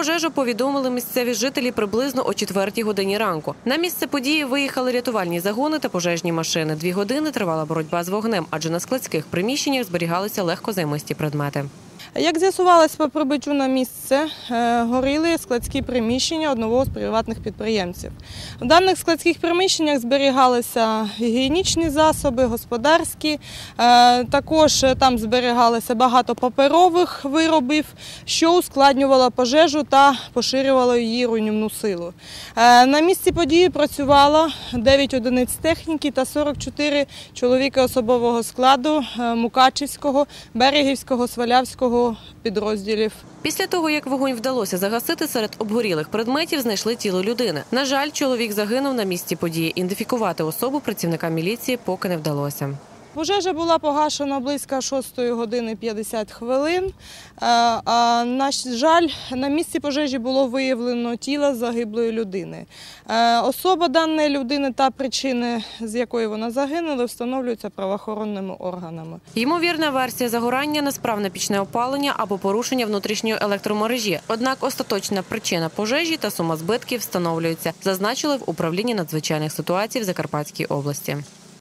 пожежу повідомили місцеві жителі приблизно о 4 годині ранку. На місце події виїхали рятувальні загони та пожежні машини. Дві години тривала боротьба з вогнем, адже на складських приміщеннях зберігалися легкозаймисті предмети. Як з'ясувалось по прибиттю на місце, е, горіли складські приміщення одного з приватних підприємців. В даних складських приміщеннях зберігалися гігієнічні засоби, господарські. Е, Також там зберігалося багато паперових виробів, що ускладнювало пожежу та поширювало її руйнівну силу. Е, На місці події працювало 9 одиниць техніки та 44 чоловіки особового складу е, Мукачівського, Берегівського, Свалявського підрозділів. Після того, як вогонь вдалося загасити, серед обгорілих предметів знайшли тіло людини. На жаль, чоловік загинув на місці події. Ідентифікувати особу працівника міліції поки не вдалося. Пожежа була погашена близько 6 години 50 хвилин. Е, А на жаль, на місці пожежі було виявлено тіло загиблої людини. Е, Особа даної людини та причини, з якої вона загинула, встановлюються правоохоронними органами. Ймовірна версія загорання несправне пічне опалення або порушення внутрішньої електромережі. Однак остаточна причина пожежі та сума збитків встановлюється, зазначили в управлінні надзвичайних ситуацій в Закарпатській області.